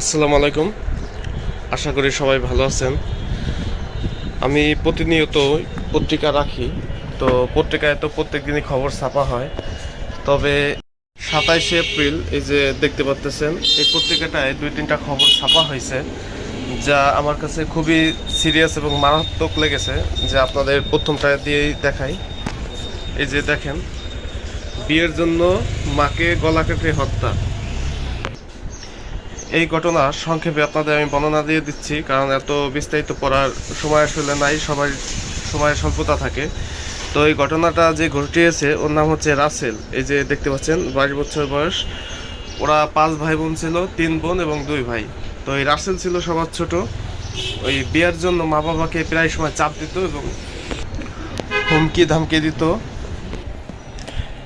আসসালামু আলাইকুম। আশা করি সবাই ভালো আছেন। আমি প্রতিনিয়ত পত্রিকা রাখি, তো পত্রিকায় তো প্রত্যেক দিনই খবর ছাপা হয়। তবে সাতাইশে এপ্রিল, এই যে দেখতে পাচ্তেছেন, এই পত্রিকাটায় দুই তিনটা খবর ছাপা হয়েছে, যা আমার কাছে খুবই সিরিয়াস এবং মারাত্মক লেগেছে, যে আপনাদের প্রথমটা দিয়েই দেখাই। এই যে দেখেন, বিয়ের জন্য মাকে গলা কেটে হত্যা। এই ঘটনা সংক্ষেপে আপনাদের আমি বর্ণনা দিয়ে দিচ্ছি, কারণ এত বিস্তারিত পড়ার সময় আসলে নাই, সবাই সময়ের স্বল্পতা থাকে। তো এই ঘটনাটা যে ঘটিয়েছে, ওর নাম হচ্ছে রাসেল। এই যে দেখতে পাচ্ছেন, বাইশ বছর বয়স। ওরা পাঁচ ভাই বোন ছিল, তিন বোন এবং দুই ভাই। তো এই রাসেল ছিল সবার ছোট। ওই বিয়ের জন্য মা বাবাকে প্রায় সময় চাপ দিত এবং হুমকি ধামকি দিত।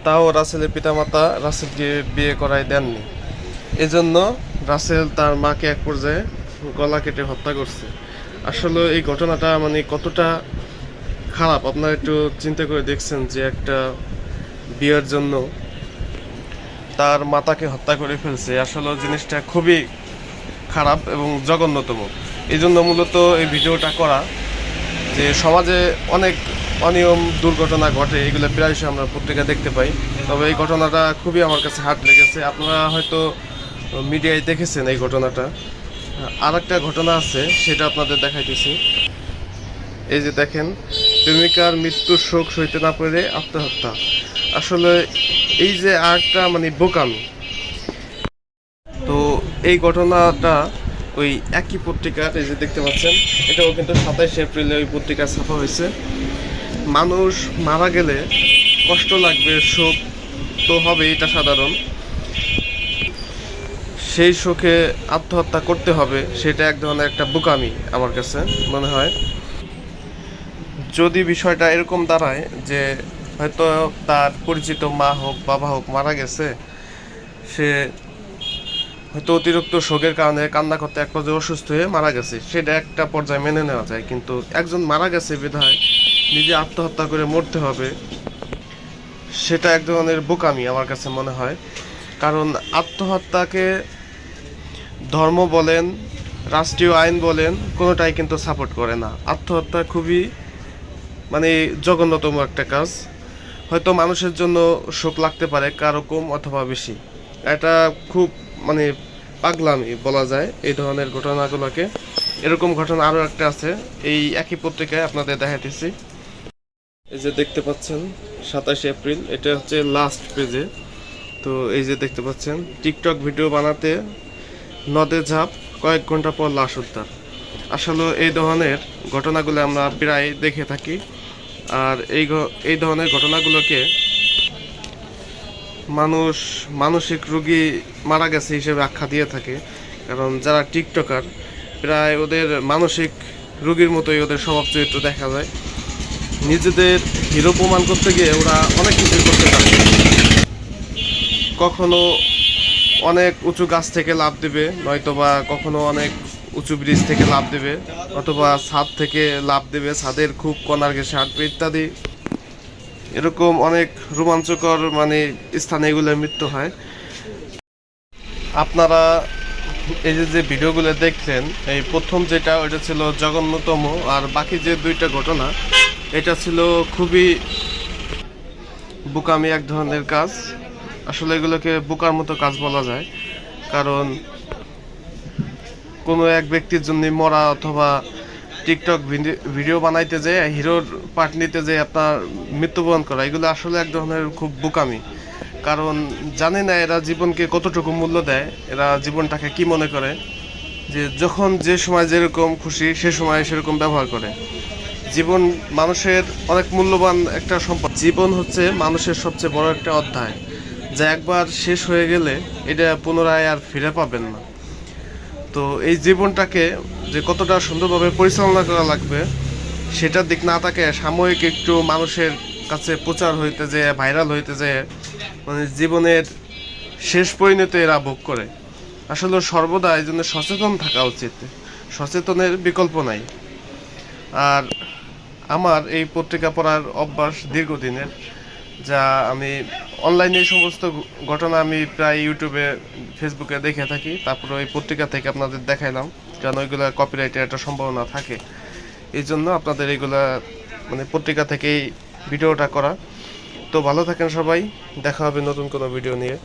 তাও রাসেলের পিতামাতা রাসেলকে বিয়ে করায় দেননি। এজন্য রাসেল তার মাকে এক পর্যায়ে গলা কেটে হত্যা করছে। আসলে এই ঘটনাটা মানে কতটা খারাপ, আপনারা একটু চিন্তা করে দেখছেন যে একটা বিয়ের জন্য তার মাতাকে হত্যা করে ফেলছে। আসলে জিনিসটা খুবই খারাপ এবং জঘন্যতম। এই জন্য মূলত এই ভিডিওটা করা যে সমাজে অনেক অনিয়ম, দুর্ঘটনা ঘটে, এগুলো প্রায়শই আমরা পত্রিকা দেখতে পাই। তবে এই ঘটনাটা খুবই আমার কাছে হার্ট লেগেছে। আপনারা হয়তো মিডিয়ায় দেখেছেন এই ঘটনাটা। আর একটা ঘটনা আছে, সেটা আপনাদের দেখাইতেছি। এই যে দেখেন, প্রেমিকার মৃত্যুর শোক সইতে না পেরে আত্মহত্যা। আসলে এই যে আরেকটা মানে বোকামি। তো এই ঘটনাটা ওই একই পত্রিকার, এই যে দেখতে পাচ্ছেন, এটাও কিন্তু সাতাইশে এপ্রিলে ওই পত্রিকা ছাপা হয়েছে। মানুষ মারা গেলে কষ্ট লাগবে, শোক তো হবে এটা সাধারণ। সেই শোকে আত্মহত্যা করতে হবে, সেটা এক ধরনের একটা বোকামি আমার কাছে মনে হয়। যদি বিষয়টা এরকম দাঁড়ায় যে হয়তো তার পরিচিত মা হোক, বাবা হোক মারা গেছে, সে হয়তো অতিরিক্ত শোকের কারণে কান্না করতে এক পর্যায়ে অসুস্থ হয়ে মারা গেছে, সেটা একটা পর্যায়ে মেনে নেওয়া যায়। কিন্তু একজন মারা গেছে বিধায় নিজে আত্মহত্যা করে মরতে হবে, সেটা এক ধরনের বোকামি আমার কাছে মনে হয়। কারণ আত্মহত্যাকে ধর্ম বলেন, রাষ্ট্রীয় আইন বলেন, কোনোটাই কিন্তু সাপোর্ট করে না। আত্মহত্যা খুবই মানে জঘন্যতম একটা কাজ। হয়তো মানুষের জন্য শোক লাগতে পারে কারও কম অথবা বেশি। এটা খুব মানে পাগলামি বলা যায় এই ধরনের ঘটনাগুলোকে। এরকম ঘটনা আরও একটা আছে, এই একই পত্রিকায় আপনাদের দেখাইতেছি। এই যে দেখতে পাচ্ছেন, সাতাশে এপ্রিল, এটা হচ্ছে লাস্ট পেজে তো এই যে দেখতে পাচ্ছেন টিকটক ভিডিও বানাতে নদে ঝাঁপ, কয়েক ঘণ্টা পর লাশ উদ্ধার। আসলে এই ধরনের ঘটনাগুলো আমরা প্রায় দেখে থাকি। আর এই এই ধরনের ঘটনাগুলোকে মানুষ, মানসিক রোগী মারা গেছে হিসেবে আখ্যা দিয়ে থাকে। কারণ যারা টিকটকার, প্রায় ওদের মানসিক রোগীর মতোই ওদের স্বভাব চরিত্র দেখা যায়। নিজেদের হিরো প্রমাণ করতে গিয়ে ওরা অনেক কিছুই করতে পারে। কখনো অনেক উঁচু গাছ থেকে লাভ দেবে, নয়তোবা কখনো অনেক উঁচু ব্রিজ থেকে লাভ দেবে অথবা ছাদ থেকে লাভ দেবে, ছাদের খুব কনার ঘেসে হাঁটবে ইত্যাদি। এরকম অনেক রোমাঞ্চকর মানে স্থানে এগুলোর মৃত্যু হয়। আপনারা এই যে যে ভিডিওগুলো দেখলেন, এই প্রথম যেটা, ওইটা ছিল জঘন্যতম, আর বাকি যে দুইটা ঘটনা, এটা ছিল খুবই বোকামি এক ধরনের কাজ। আসলে এগুলোকে বোকার মতো কাজ বলা যায়। কারণ কোনো এক ব্যক্তির জন্য মরা অথবা টিকটক ভিডি- ভিডিও বানাইতে যে হিরোর পার্ট নিতে যে আপনার মৃত্যুবরণ করা, এগুলো আসলে এক ধরনের খুব বোকামি। কারণ জানে না এরা জীবনকে কতটুকু মূল্য দেয়, এরা জীবনটাকে কি মনে করে, যে যখন যে সময় যেরকম খুশি, সে সময় সেরকম ব্যবহার করে। জীবন মানুষের অনেক মূল্যবান একটা সম্পদ। জীবন হচ্ছে মানুষের সবচেয়ে বড় একটা অধ্যায়। যা একবার শেষ হয়ে গেলে এটা পুনরায় আর ফিরে পাবেন না। তো এই জীবনটাকে যে কতটা সুন্দরভাবে পরিচালনা করা লাগবে, সেটার দিক না তাকে সাময়িক একটু মানুষের কাছে প্রচার হইতে যে, ভাইরাল হইতে যে মানে জীবনের শেষ পরিণতি এরা ভোগ করে। আসলে সর্বদা এই জন্য সচেতন থাকা উচিত। সচেতনের বিকল্প নাই। আর আমার এই পত্রিকা পড়ার অভ্যাস দীর্ঘদিনের। যা আমি অনলাইনে সমস্ত ঘটনা আমি প্রায় ইউটিউবে ফেসবুকে দেখে থাকি। তারপরে ওই পত্রিকা থেকে আপনাদের দেখাইলাম, কারণ ওইগুলো কপিরাইটের একটা সম্ভাবনা থাকে। এই জন্য আপনাদের এইগুলা মানে পত্রিকা থেকেই ভিডিওটা করা। তো ভালো থাকেন সবাই, দেখা হবে নতুন কোনো ভিডিও নিয়ে।